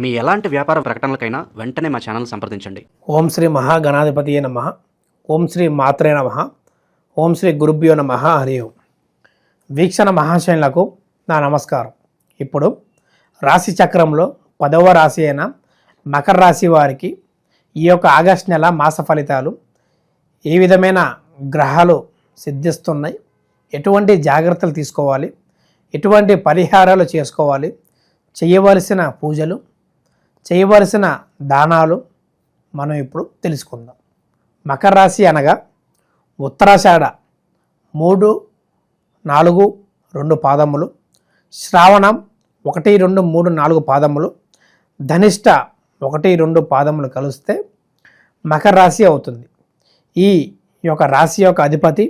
మీ ఎలాంటి వ్యాపార ప్రకటనలకైనా వెంటనే మా ఛానల్ సంప్రదించండి. ఓం శ్రీ మహాగణాధిపతి నమ. ఓం శ్రీ మాత్రే నమ. ఓం శ్రీ గురుభ్యో నమ. హరి ఓం. వీక్షణ మహాశయులకు నా నమస్కారం. ఇప్పుడు రాశి చక్రంలో పదవ రాశి అయిన మకర రాశి వారికి ఈ యొక్క ఆగస్ట్ నెల మాస ఫలితాలు ఏ విధమైన గ్రహాలు సిద్ధిస్తున్నాయి? ఎటువంటి జాగ్రత్తలు తీసుకోవాలి? ఎటువంటి పరిహారాలు చేసుకోవాలి? చేయవలసిన పూజలు చేయవలసిన దానాలు మనం ఇప్పుడు తెలుసుకుందాం. మకర రాశి అనగా ఉత్తరాషాఢ మూడు నాలుగు రెండు పాదములు శ్రావణం ఒకటి రెండు మూడు నాలుగు పాదములు ధనిష్ట ఒకటి రెండు పాదములు కలిస్తే మకర రాశి అవుతుంది. ఈ యొక్క రాశి యొక్క అధిపతి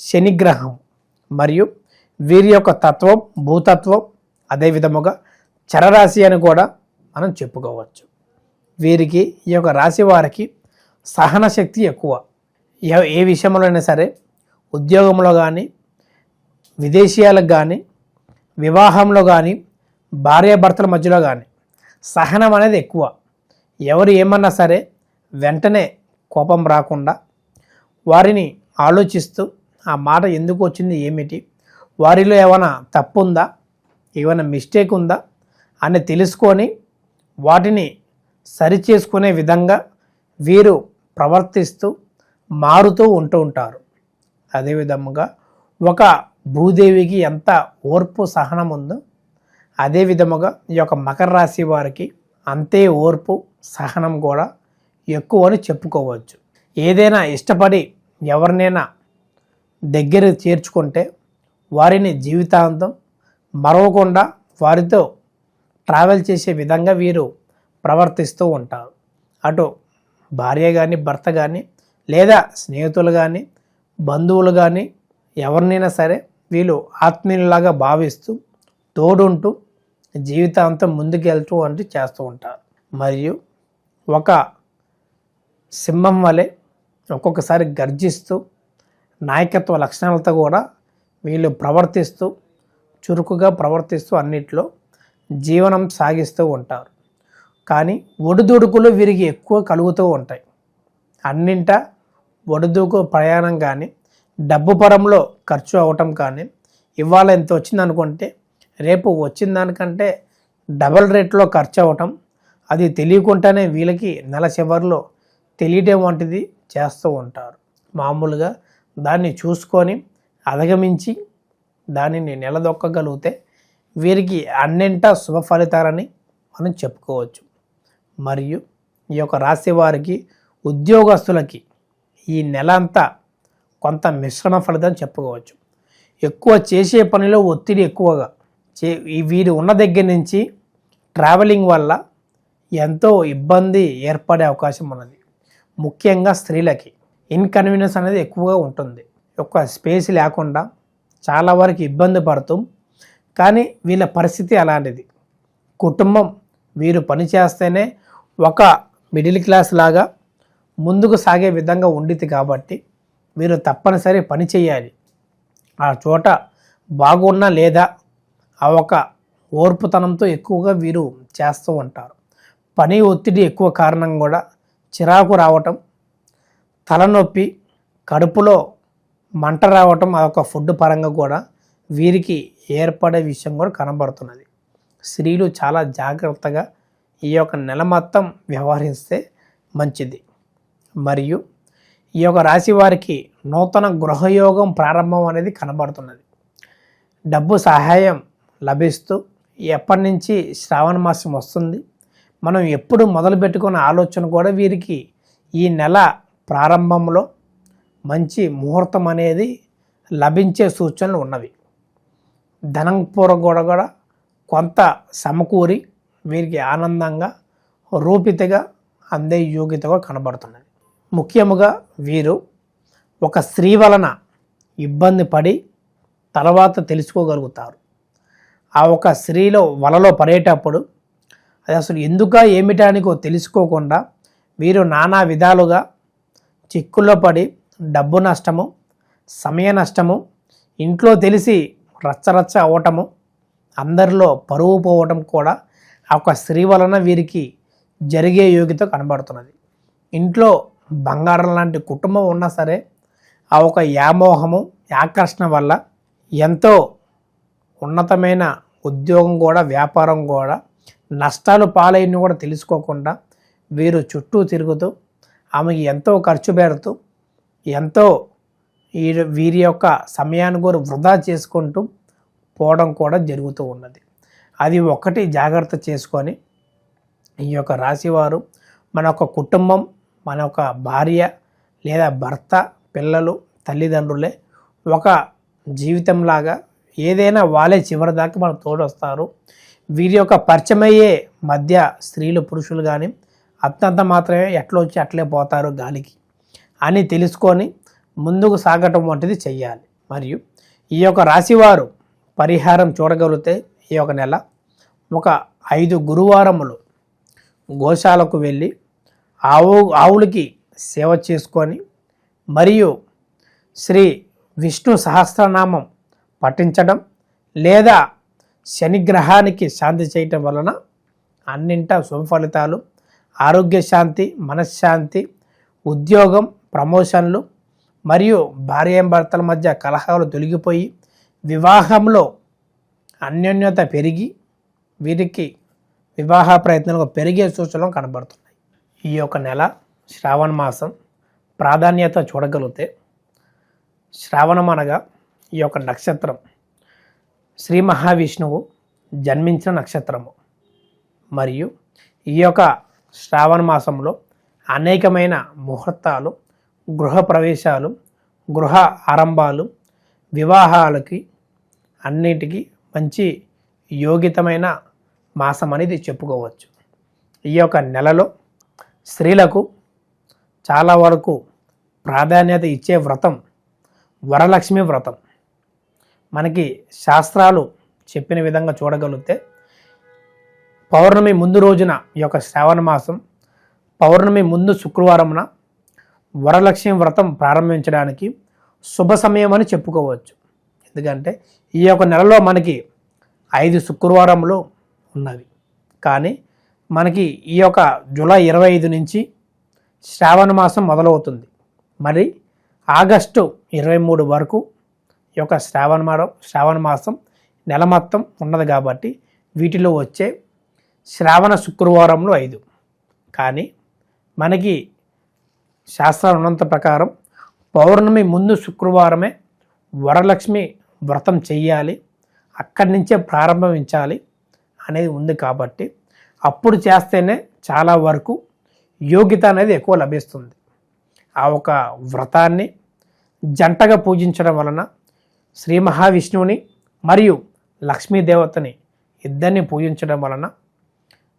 శనిగ్రహం మరియు వీరి యొక్క తత్వం భూతత్వం అదే విధముగా చరరాశి అని కూడా మనం చెప్పుకోవచ్చు. వీరికి ఈ యొక్క రాశి వారికి సహన శక్తి ఎక్కువ. ఏ- ఏ విషయంలోనైనా సరే ఉద్యోగంలో కానీ విదేశీయాలకు కానీ వివాహంలో కానీ భార్యాభర్తల మధ్యలో కానీ సహనం అనేది ఎక్కువ. ఎవరు ఏమన్నా సరే వెంటనే కోపం రాకుండా వారిని ఆలోచిస్తూ ఆ మాట ఎందుకు వచ్చింది ఏమిటి వారిలో ఏమైనా తప్పు ఉందా ఏమైనా మిస్టేక్ ఉందా అని తెలుసుకొని వాటిని సరిచేసుకునే విధంగా వీరు ప్రవర్తిస్తూ మారుతూ ఉంటూ ఉంటారు. అదేవిధముగా ఒక భూదేవికి ఎంత ఓర్పు సహనం ఉందో అదే విధముగా ఈ యొక్క మకర రాశి వారికి అంతే ఓర్పు సహనం కూడా ఎక్కువ అని చెప్పుకోవచ్చు. ఏదైనా ఇష్టపడి ఎవరినైనా దగ్గర చేర్చుకుంటే వారిని జీవితాంతం మరవకుండా వారితో ట్రావెల్ చేసే విధంగా వీరు ప్రవర్తిస్తూ ఉంటారు. అటు భార్య కానీ భర్త కానీ లేదా స్నేహితులు కానీ బంధువులు కానీ ఎవరినైనా సరే వీళ్ళు ఆత్మీయులాగా భావిస్తూ తోడుంటూ జీవితాంతం ముందుకెళ్తూ అంటూ చేస్తూ ఉంటారు. మరియు ఒక సింహం వలె ఒక్కొక్కసారి గర్జిస్తూ నాయకత్వ లక్షణాలతో కూడా వీళ్ళు ప్రవర్తిస్తూ చురుకుగా ప్రవర్తిస్తూ అన్నిట్లో జీవనం సాగిస్తూ ఉంటారు. కానీ ఒడిదుడుకులు వీరికి ఎక్కువ కలుగుతూ ఉంటాయి. అన్నింట ఒడిదుడుకు ప్రయాణం కానీ డబ్బు పరంలో ఖర్చు అవటం కానీ ఇవాళ ఎంత వచ్చింది అనుకుంటే రేపు వచ్చిన దానికంటే డబల్ రేట్లో ఖర్చు అవ్వటం అది తెలియకుండానే వీళ్ళకి నెల చివరిలో తెలియటం వంటిది చేస్తూ ఉంటారు. మామూలుగా దాన్ని చూసుకొని అధిగమించి దానిని నిలదొక్కగలిగితే వీరికి అన్నింటా శుభ ఫలితాలని మనం చెప్పుకోవచ్చు. మరియు ఈ యొక్క రాశి వారికి ఉద్యోగస్తులకి ఈ నెల అంతా కొంత మిశ్రమ ఫలితం చెప్పుకోవచ్చు. ఎక్కువ చేసే పనిలో ఒత్తిడి ఎక్కువగా చే వీరు ఉన్న దగ్గర నుంచి ట్రావెలింగ్ వల్ల ఎంతో ఇబ్బంది ఏర్పడే అవకాశం ఉన్నది. ముఖ్యంగా స్త్రీలకి ఇన్కన్వీనియన్స్ అనేది ఎక్కువగా ఉంటుంది. ఒక స్పేస్ లేకుండా చాలా వరకు ఇబ్బంది పడుతూ కానీ వీళ్ళ పరిస్థితి అలాంటిది. కుటుంబం వీరు పని చేస్తేనే ఒక మిడిల్ క్లాస్ లాగా ముందుకు సాగే విధంగా ఉండిద్ది కాబట్టి వీరు తప్పనిసరి పని చేయాలి. ఆ చోట బాగున్నా లేదా ఆ ఒక ఓర్పుతనంతో ఎక్కువగా వీరు చేస్తూ ఉంటారు. పని ఒత్తిడి ఎక్కువ కారణం కూడా చిరాకు రావటం తలనొప్పి కడుపులో మంట రావటం అదొక ఫుడ్ పరంగా కూడా వీరికి ఏర్పడే విషయం కూడా కనబడుతున్నది. స్త్రీలు చాలా జాగ్రత్తగా ఈ యొక్క నెల మొత్తం వ్యవహరిస్తే మంచిది. మరియు ఈ యొక్క రాశి వారికి నూతన గృహయోగం ప్రారంభం అనేది కనబడుతున్నది. డబ్బు సహాయం లభిస్తూ ఎప్పటి నుంచి శ్రావణ మాసం వస్తుంది మనం ఎప్పుడు మొదలు పెట్టుకున్న ఆలోచన కూడా వీరికి ఈ నెల ప్రారంభంలో మంచి ముహూర్తం అనేది లభించే సూచనలు ఉన్నవి. ధనం పూర కూడా కూడా కొంత సమకూరి వీరికి ఆనందంగా రూపితగా అందే యోగ్యతగా కనబడుతున్నది. ముఖ్యముగా వీరు ఒక స్త్రీ వలన ఇబ్బంది పడి తర్వాత తెలుసుకోగలుగుతారు. ఆ ఒక స్త్రీలో వలలో పడేటప్పుడు అది అసలు ఎందుక ఏమిటానికో తెలుసుకోకుండా వీరు నానా విధాలుగా చిక్కుల్లో పడి డబ్బు నష్టము సమయ నష్టము ఇంట్లో తెలిసి రచ్చరచ్చ అవ్వటము అందరిలో పరువు పోవటం కూడా ఆ ఒక స్త్రీ వలన వీరికి జరిగే యోగ్యత కనబడుతున్నది. ఇంట్లో బంగారం లాంటి కుటుంబం ఉన్నా సరే ఆ ఒక యామోహము ఆకర్షణ వల్ల ఎంతో ఉన్నతమైన ఉద్యోగం కూడా వ్యాపారం కూడా నష్టాలు పాలైన కూడా తెలుసుకోకుండా వీరు చుట్టూ తిరుగుతూ ఆమెకి ఎంతో ఖర్చు పెడుతూ ఎంతో ఈ వీరి యొక్క సమయాన్ని కూడా వృధా చేసుకుంటూ పోవడం కూడా జరుగుతూ ఉన్నది. అది ఒకటి జాగ్రత్త చేసుకొని ఈ యొక్క రాశివారు మన యొక్క కుటుంబం మన యొక్క భార్య లేదా భర్త పిల్లలు తల్లిదండ్రులే ఒక జీవితంలాగా ఏదైనా వాళ్ళే చివరి దాకా మనం తోడొస్తారు. వీరి యొక్క పరిచయమయ్యే మధ్య స్త్రీలు పురుషులు కానీ అత్యంత మాత్రమే ఎట్లా వచ్చి అట్లే పోతారు గాలికి అని తెలుసుకొని ముందుకు సాగటం వంటిది చెయ్యాలి. మరియు ఈ యొక్క రాశివారు పరిహారం చూడగలిగితే ఈ యొక్క నెల ఒక ఐదు గురువారములు గోశాలకు వెళ్ళి ఆవు ఆవులకి సేవ చేసుకొని మరియు శ్రీ విష్ణు సహస్రనామం పఠించడం లేదా శనిగ్రహానికి శాంతి చేయటం వలన అన్నింట శుభ ఫలితాలు ఆరోగ్య శాంతి మనశ్శాంతి ఉద్యోగం ప్రమోషన్లు మరియు భార్యాభర్తల మధ్య కలహాలు తొలగిపోయి వివాహంలో అన్యోన్యత పెరిగి వీరికి వివాహ ప్రయత్నాలు పెరిగే సూచనలు కనబడుతున్నాయి. ఈ యొక్క నెల శ్రావణ మాసం ప్రాధాన్యత చూడగలిగితే శ్రావణం అనగా ఈ యొక్క నక్షత్రం. శ్రీ మహావిష్ణువు జన్మించిన నక్షత్రము. మరియు ఈ యొక్క శ్రావణ మాసంలో అనేకమైన ముహూర్తాలు గృహ ప్రవేశాలు గృహ ఆరంభాలు వివాహాలకి అన్నిటికీ మంచి యోగితమైన మాసం అనేది చెప్పుకోవచ్చు. ఈ యొక్క నెలలో స్త్రీలకు చాలా వరకు ప్రాధాన్యత ఇచ్చే వ్రతం వరలక్ష్మి వ్రతం. మనకి శాస్త్రాలు చెప్పిన విధంగా చూడగలిగితే పౌర్ణమి ముందు రోజున ఈ యొక్క శ్రావణ మాసం పౌర్ణమి ముందు శుక్రవారమున వరలక్ష్మి వ్రతం ప్రారంభించడానికి శుభ సమయం అని చెప్పుకోవచ్చు. ఎందుకంటే ఈ యొక్క నెలలో మనకి ఐదు శుక్రవారంలో ఉన్నవి. కానీ మనకి ఈ యొక్క జూలై ఇరవై ఐదు నుంచి శ్రావణ మాసం మొదలవుతుంది. మరి ఆగస్టు ఇరవై మూడు వరకు ఈ యొక్క శ్రావణ మాసం శ్రావణ మాసం నెల మొత్తం ఉన్నది కాబట్టి వీటిలో వచ్చే శ్రావణ శుక్రవారంలో ఐదు. కానీ మనకి శాస్త్రాలు ఉన్నంత ప్రకారం పౌర్ణమి ముందు శుక్రవారమే వరలక్ష్మి వ్రతం చెయ్యాలి అక్కడి నుంచే ప్రారంభించాలి అనేది ఉంది కాబట్టి అప్పుడు చేస్తేనే చాలా వరకు యోగ్యత అనేది ఎక్కువ లభిస్తుంది. ఆ ఒక వ్రతాన్ని జంటగా పూజించడం వలన శ్రీ మహావిష్ణువుని మరియు లక్ష్మీదేవతని ఇద్దరిని పూజించడం వలన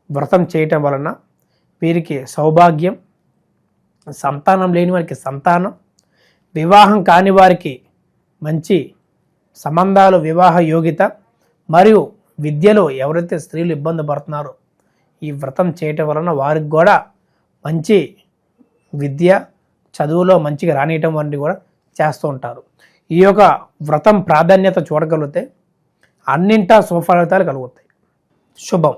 వ్రతం చేయటం వలన వీరికి సౌభాగ్యం సంతానం లేని వారికి సంతానం వివాహం కాని వారికి మంచి సంబంధాలు వివాహ యోగ్యత మరియు విద్యలో ఎవరైతే స్త్రీలు ఇబ్బంది పడుతున్నారో ఈ వ్రతం చేయటం వలన వారికి కూడా మంచి విద్య చదువులో మంచిగా రానియటం వంటివి కూడా చేస్తూ ఉంటారు. ఈ యొక్క వ్రతం ప్రాధాన్యత చూడగలిగితే అన్నింటా సుఫలితాలు కలుగుతాయి. శుభం.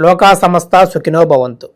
లోకా సమస్త సుఖినో భవంతు.